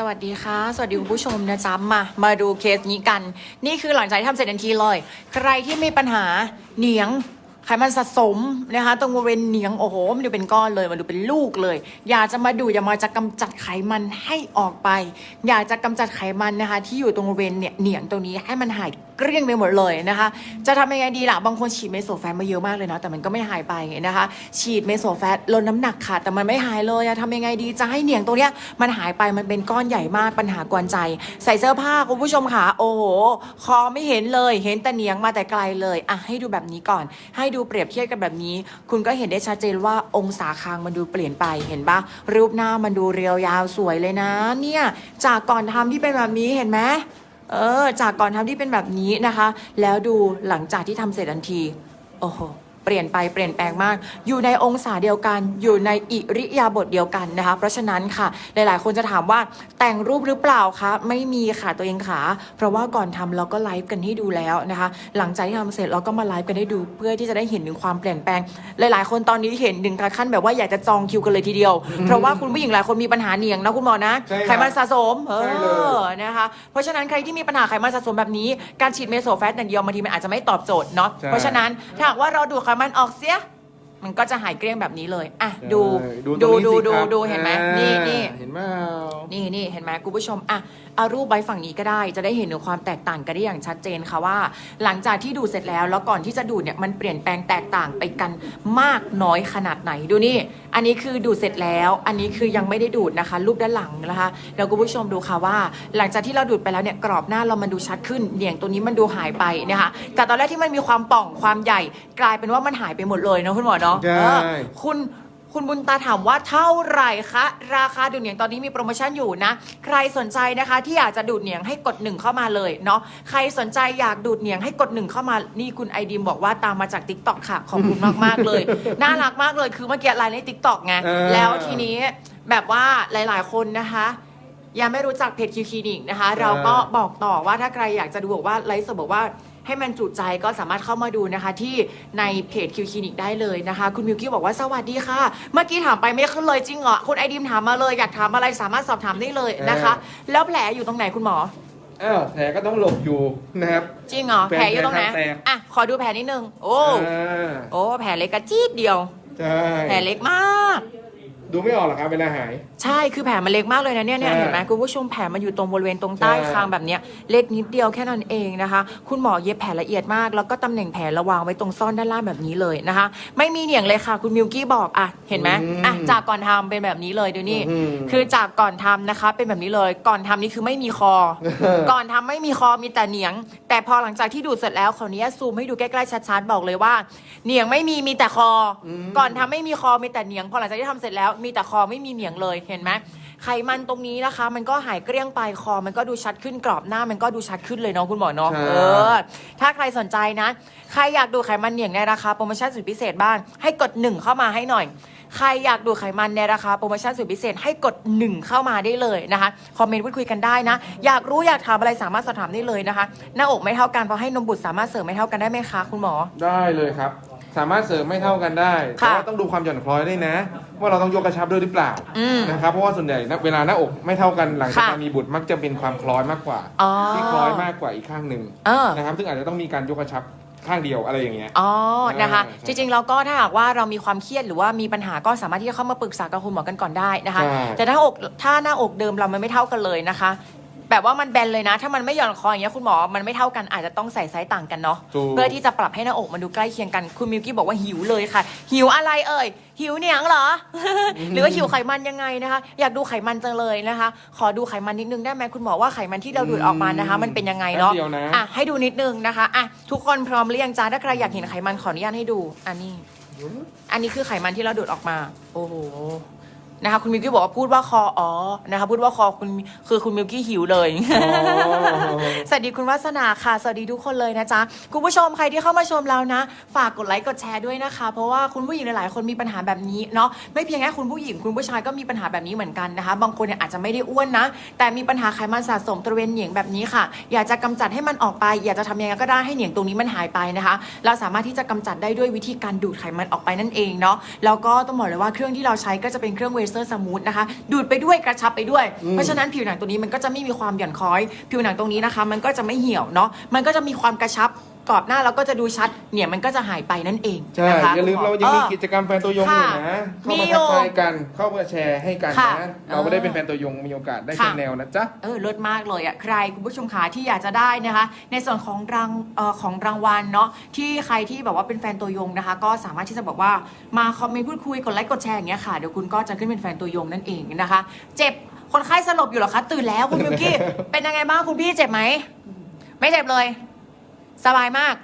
สวัสดีค่ะ สวัสดีคุณผู้ชมนะจ๊ะมา มาดูเคสนี้กัน นี่คือหลังจากที่ทำเสร็จทันทีเลย ใครที่มีปัญหาเหนียงไขมันสะสมนะคะตรงบริเวณเหนียงโอ้โหมันดูเป็นก้อนเลย มันดูเป็นลูกเลย อยากจะมาดูอยากมาจะกำจัดไขมันให้ออกไป อยากจะกำจัดไขมันนะคะที่อยู่ตรงบริเวณเนี่ยเหนียงตรงนี้ให้มันหาย เกลี้ยงไปหมดเลยนะคะ จะทำยังไงดีล่ะ บางคนฉีดเมโซแฟตมาเยอะมากเลยนะ แต่มันก็ไม่หายไปนะคะ ฉีดเมโซแฟตลดน้ำหนักค่ะ แต่มันไม่หายเลยอะทำยังไงดีจะให้เหนียงตรงเนี้ยมันหายไปมันเป็นก้อนใหญ่มากปัญหากวนใจ ใส่เสื้อผ้าคุณผู้ชมค่ะโอ้โหคอไม่เห็นเลยเห็นแต่เหนียงมาแต่ไกลเลยอะให้ดูแบบนี้ก่อน ให้ดูเปรียบเทียบกันแบบนี้ คุณก็เห็นได้ชัดเจนว่าองศาคางมันดูเปลี่ยนไปเห็นปะรูปหน้ามันดูเรียวยาวสวยเลยนะ เนี่ยจากก่อนทำที่เป็นแบบนี้เห็นไหม เออ จากก่อนทำที่เป็นแบบนี้นะคะ แล้วดูหลังจากที่ทำเสร็จทันที โอ้โห ปลี่ยนไปเปลี่ยนแปลงมาก อยู่ในองศาเดียวกัน อยู่ในอิริยาบถเดียวกันนะคะ เพราะฉะนั้นค่ะ หลายๆ คนจะถามว่าแต่งรูปหรือเปล่าคะ ไม่มีค่ะตัวเองค่ะ เพราะว่าก่อนทำเราก็ไลฟ์กันให้ดูแล้วนะคะ หลังจากที่ทำเสร็จเราก็มาไลฟ์กันให้ดู เพื่อที่จะได้เห็นถึงความเปลี่ยนแปลง หลาย ๆ คนตอนนี้เห็นถึงขั้นแบบว่าอยากจะจองคิวกันเลยทีเดียว เพราะว่าคุณผู้หญิงหลายคนมีปัญหาเหนียงนะคุณหมอนะใช่ครับไขมันสะสม เอใช่เลยอนะคะ เพราะฉะนั้นใครที่มีปัญหาไขมันสะสมแบบนี้ การฉีดเมโซแฟตอย่างเดียวบางทีมันอาจจะไม่ตอบโจทย์เนาะใช่เพราะฉะนั้นถ้าหากว่าเราดูดไขมันออกเสีย มันก็จะหายเกลี้ยงแบบนี้เลย อะ ดูใช่ดูตรงนี้ดูสิดูครับดูเห็นไหมอ่านี่นี่เห็นเปล่านี่นี่เห็นไหมคุณผู้ชม อะเอารูปไว้ฝั่งนี้ก็ได้ จะได้เห็นถึงความแตกต่างกันได้อย่างชัดเจนค่ะว่า หลังจากที่ดูดเสร็จแล้ว แล้วก่อนที่จะดูดเนี่ย มันเปลี่ยนแปลงแตกต่างไปกันมากน้อยขนาดไหน ดูนี่ อันนี้คือดูดเสร็จแล้ว อันนี้คือยังไม่ได้ดูดนะคะ รูปด้านหลังนะคะ เดี๋ยวคุณผู้ชมดูค่ะว่า หลังจากที่เราดูดไปแล้วเนี่ย กรอบหน้าเรามันดูชัดขึ้นเหนียงตัวนี้มันดูหายไปนะคะกับตอนแรกที่มันมีความป่อง ความใหญ่ กลายเป็นว่ามันหายไปหมดเลยเนาะคุณหมอเนาะใช่เออคุณคุณบุญตาถามว่าเท่าไหร่คะ ราคาดูดเหนียงตอนนี้มีโปรโมชั่นอยู่นะ ใครสนใจนะคะ ที่อยากจะดูดเหนียงให้กดหนึ่งเข้ามาเลยเนาะใครสนใจอยากดูดเหนียงให้กดหนึ่งเข้ามานี่คุณไอดีมบอกว่าตามมาจาก t ิ k t o k ค่ะขอบคุณมากๆเลย น่ารักมากเลยคือเมื่อกี้ไลน์ใน t ิ k t o k ไงเออ แล้วทีนี้แบบว่าหลาย ๆ คนนะคะ ยังไม่รู้จักเพจคิวคลินิกนะคะ เราก็บอกต่อว่าถ้าใครอยากจะดูบอกว่าไลฟ์สดบอกว่าให้มันจุใจก็สามารถเข้ามาดูนะคะ ที่ในเพจคิวคลินิกได้เลยนะคะ คุณมิวกี้บอกว่าสวัสดีค่ะ เมื่อกี้ถามไปไม่ขึ้นเลยจริงเหรอคุณไอดิมถามมาเลยอยากถามอะไรสามารถสอบถามได้เลยนะคะ แล้วแผลอยู่ตรงไหนคุณหมออ้าวแผลก็ต้องหลบอยู่นะครับ จริงเหรอแผลแผลอยู่ตรงไหนแผลแตกอะขอดูแผลนิดนึงโอ้อ่าโอ้แผลเล็กกระจี๊ดเดียวใช่แผลเล็กมาก ดูไม่ออกหรอครับเวลาหาย ใช่คือแผลมันเล็กมากเลยนะเนี่ยเนี่ยใช่เห็นไหมคุณผู้ชมแผลมันอยู่ตรงบริเวณตรงใต้ใช่ คางแบบเนี้ยเล็กนิดเดียวแค่นั้นเองนะคะ คุณหมอเย็บแผลละเอียดมาก แล้วก็ตำแหน่งแผลระวางไว้ตรงซ่อนด้านล่างแบบนี้เลยนะคะ ไม่มีเหนียงเลยค่ะ คุณมิวกี้บอกอะเห็นไหมอะจากก่อนทำเป็นแบบนี้เลยดูนี่อืมคือจากก่อนทำนะคะ เป็นแบบนี้เลยก่อนทำนี่คือไม่มีคอ ก่อนทำไม่มีคอมีแต่เหนียง แต่พอหลังจากที่ดูดเสร็จแล้วขออนุญาตซูมให้ดูใกล้ๆชัดๆบอกเลยว่า เหนียงไม่มีมีแต่คออมก่อนทำไม่มีคอมีแต่เหนียง พอหลังจากที่ทำเสร็จแล้วมีแต่คอไม่มีเหนียงเลยเห็นไหมไขมันตรงนี้นะคะ มันก็หายเกลี้ยงไปคอ มันก็ดูชัดขึ้นกรอบหน้า มันก็ดูชัดขึ้นเลยเนาะคุณหมอเนาะใช่ เออถ้าใครสนใจนะ ใครอยากดูไขมันเหนียงในราคาโปรโมชั่นสุดพิเศษบ้างให้กดหนึ่งเข้ามาให้หน่อย ใครอยากดูไขมันในราคาโปรโมชั่นสุดพิเศษให้กดหนึ่งเข้ามาได้เลยนะคะคอมเมนต์พูดคุยกันได้นะ อยากรู้อยากถามอะไรสามารถสอบถามได้เลยนะคะ หน้าอกไม่เท่ากันเพราะให้นมบุตรสามารถเสริมไม่เท่ากันได้ไหมคะคุณหมอ ได้เลยครับ สามารถเสริมไม่เท่ากันได้แต่ค่ะว่าต้องดูความหย่อนคล้อยด้วยนะ ว่าเราต้องยกกระชับด้วยหรือเปล่าอืม นะครับเพราะว่าส่วนใหญ่นะเวลาหน้าอกไม่เท่ากันหลังจากค่ะการมีบุตรมักจะเป็นความคล้อยมากกว่าอ๋อ ที่คล้อยมากกว่าอีกข้างหนึ่งเออ นะครับซึ่งอาจจะต้องมีการยกกระชับข้างเดียวอะไรอย่างเงี้ย อ๋อ นะคะใช่จริงๆ แล้วก็ถ้าหากว่าเรามีความเครียดหรือว่ามีปัญหาก็สามารถที่จะเข้ามาปรึกษากับคุณหมอกันก่อนได้นะคะ ใช่แต่ถ้าอกถ้าหน้าอกเดิมเรามันไม่เท่ากันเลยนะคะ แบบว่ามันแบนเลยนะ ถ้ามันไม่หย่อนคออย่างเงี้ยคุณหมอมันไม่เท่ากันอาจจะต้องใส่ไซส์ต่างกันเนาะถูก เพื่อที่จะปรับให้หน้าอกมันดูใกล้เคียงกันคุณมิวกี้บอกว่าหิวเลยค่ะ หิวอะไรเอ่ย หิวเหนียงเหรอ หรือว่าหิวไขมันยังไงนะคะ อยากดูไขมันจังเลยนะคะ ขอดูไขมันนิดนึงได้ไหมคุณหมอว่าไขมันที่เราดูดออกมานะคะ มันเป็นยังไงเนาะแป๊บเดียวนะ อะให้ดูนิดนึงนะคะอะทุกคนพร้อมหรือยังจ้าถ้าใครอยากเห็นไขมันขออนุญาตให้ดูอันนี้ อันนี้คือไขมันที่เราดูดออกมา โอ้โห นะคะคุณมิวกี้บอกว่าพูดว่าคออ๋อนะคะพูดว่าคอคุณคือคุณมิวกี้หิวเลยอ๋อสวัสดีคุณวัสนาค่ะ สวัสดีทุกคนเลยนะจ๊ะ คุณผู้ชมใครที่เข้ามาชมเรานะ ฝากกดไลค์กดแชร์ด้วยนะคะ เพราะว่าคุณผู้หญิงหลายๆคนมีปัญหาแบบนี้เนาะไม่เพียงแค่คุณผู้หญิงคุณผู้ชายก็มีปัญหาแบบนี้เหมือนกันนะคะ บางคนเนี่ยอาจจะไม่ได้อ้วนนะ แต่มีปัญหาไขมันสะสมบริเวณเหนียงแบบนี้ค่ะ อยากจะกำจัดให้มันออกไป อยากจะทำยังไงก็ได้ให้เหนียงตรงนี้มันหายไปนะคะ เราสามารถที่จะกำจัดได้ด้วยวิธีการดูดไขมันออกไปนั่นเองเนาะแล้วก็ต้องบอกเลยว่าเครื่องที่เราใช้ก็จะเป็นเครื่องเวเซอร์สมูทนะคะ ดูดไปด้วยกระชับไปด้วยอืมเพราะฉะนั้นผิวหนังตัวนี้มันก็จะไม่มีความหย่อนคล้อย ผิวหนังตรงนี้นะคะ มันก็จะไม่เหี่ยวเนาะมันก็จะมีความกระชับ กรอบหน้าแล้วก็จะดูชัดเนี่ยมันก็จะหายไปนั่นเองใช่นะคะอย่าลืมคุณหเรายังมีเออกิจกรรมแฟนตัวยงอยู่นะ เข้ามีมาอยู่ทักทายกันเข้ามาแชร์ให้กันค่ะนะ เราไม่ได้เป็นแฟนตัวยงมีโอกาสได้ค่ะชมแนวนะจ๊ะเออเลิศมากเลยอะใครคุณผู้ชมขาที่อยากจะได้นะคะ ในส่วนของรางเอ่อของรางวัลเนาะที่ใครที่แบบว่าเป็นแฟนตัวยงนะคะ ก็สามารถที่จะบอกว่ามาคอมเมนต์พูดคุยกดไลค์กดแชร์อย่างเงี้ยค่ะเดี๋ยวคุณก็จะขึ้นเป็นแฟนตัวยงนั่นเองนะคะ เจ็บคนไข้สลบอยู่เหรอคะตื่นแล้วคุณมิวกี้เป็นยังไงบ้างคุณพี่เจ็บไหมไม่เจ็บเลย สบายมาก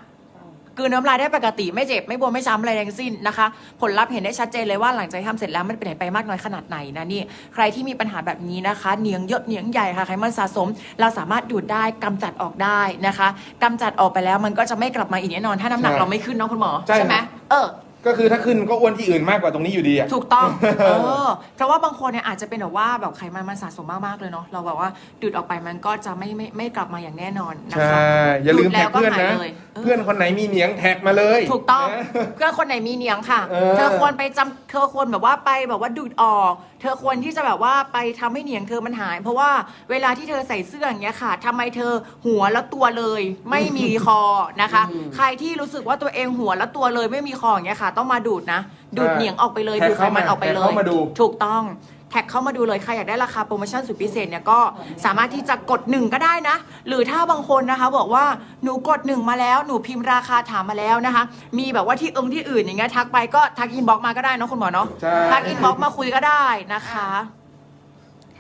กลืนน้ำลายได้ปกติไม่เจ็บไม่บวมไม่ช้ำอะไรทั้งสิ้นนะคะ ผลลัพธ์เห็นได้ชัดเจนเลยว่าหลังจากที่ทำเสร็จแล้วมันเป็นไหนไปมากน้อยขนาดไหนนะนี่ใครที่มีปัญหาแบบนี้นะคะเหนียงเยอะเหนียงใหญ่ค่ะไขมันสะสม เราสามารถดูดได้กำจัดออกได้นะคะกำจัดออกไปแล้วมันก็จะไม่กลับมาอีกแน่นอน ถ้าน้ำหนักใช่เราไม่ขึ้นเนาะคุณหมอใช่ไหมครับเออ ก็คือถ้าขึ้นก็อ้วนที่อื่นมากกว่าตรงนี้อยู่ดีอะถูกต้อง เออ เพราะว่าบางคนเนี่ยอาจจะเป็นแบบว่าแบบไขมันมันสะสมมากๆเลยเนาะ เราแบบว่าดูดออกไปมันก็จะไม่ไม่ไม่กลับมาอย่างแน่นอนนะใช่คะอย่าลืมดูดแล้แท็วกก็เพื่อนหายนะเลย เออเพื่อนคนไหนมีเหนียงแท็กมาเลยถูกต้องนะ เพื่อนคนไหนมีเหนียงค่ะ เออ เธอควรไปจำเธอควรแบบว่าไปแบบว่าดูดออก เธอควรที่จะแบบว่าไปทำให้เหนียงเธอมันหาย เพราะว่าเวลาที่เธอใส่เสื้ออย่างเงี้ยค่ะทำไมเธอหัวแล้วตัวเลย ไม่มีคอนะคะ ใครที่รู้สึกว่าตัวเองหัวแล้วตัวเลยไม่มีคออย่างเงี้ยค่ะ ต้องมาดูดนะ ดูดเหนียงออกไปเลยแท็กดูดไขมันออกไปเลเข้ายมาดู ถูกต้องแท็กเข้ามาดูเลยใครอยากได้ราคาโปรโมชั่นสุดพิเศษเนี่ยก็สามารถที่จะกดหนึ่งก็ได้นะ หรือถ้าบางคนนะคะ บอกว่าหนูกดหนึ่งมาแล้วหนูพิมพ์ราคาถามมาแล้วนะคะ มีแบบว่าที่เอิงที่อื่นอย่างเงี้ยทักไปก็ทักอินบ็อกมาก็ได้เนาะคุณหมอเนาะใช่ ทักอินบ็อกมาคุยก็ได้นะคะ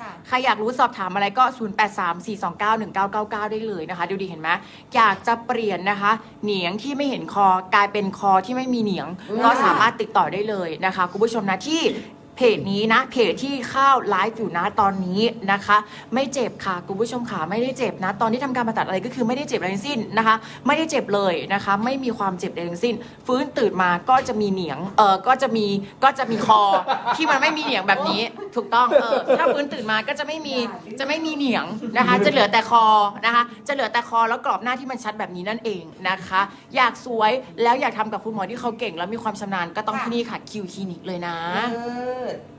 ค่ะ ใครอยากรู้สอบถามอะไรก็ 0834291999 ได้เลยนะคะ ดูดีเห็นไหมอยากจะเปลี่ยนนะคะ เหนียงที่ไม่เห็นคอกลายเป็นคอที่ไม่มีเหนียง ก็สามารถติดต่อได้เลยนะคะ คุณผู้ชมนะที่ เพจนี้นะเพจที่ข้าวไลฟ์อยู่นะตอนนี้นะคะ ไม่เจ็บค่ะคุณผู้ชมค่ะไม่ได้เจ็บนะ ตอนที่ทำการผ่าตัดอะไรก็คือไม่ได้เจ็บอะไรทั้งสิ้นนะคะ ไม่ได้เจ็บเลยนะคะ ไม่มีความเจ็บใดทั้งสิ้น ฟื้นตื่นมาก็จะมีเหนียงเออก็จะมีก็จะมีคอ ที่มันไม่มีเหนียงแบบนี้ ถูกต้องเออถ้าฟื้นตื่นมาก็จะไม่มีจะไม่มีเหนียงนะคะ จะเหลือแต่คอนะคะ จะเหลือแต่คอแล้วกรอบหน้าที่มันชัดแบบนี้นั่นเองนะคะ อยากสวยแล้วอยากทำกับคุณหมอที่เขาเก่ง แล้วมีความชำนาญก็ต้องที่นี่ค่ะคิวคลินิกเลยนะเลิศ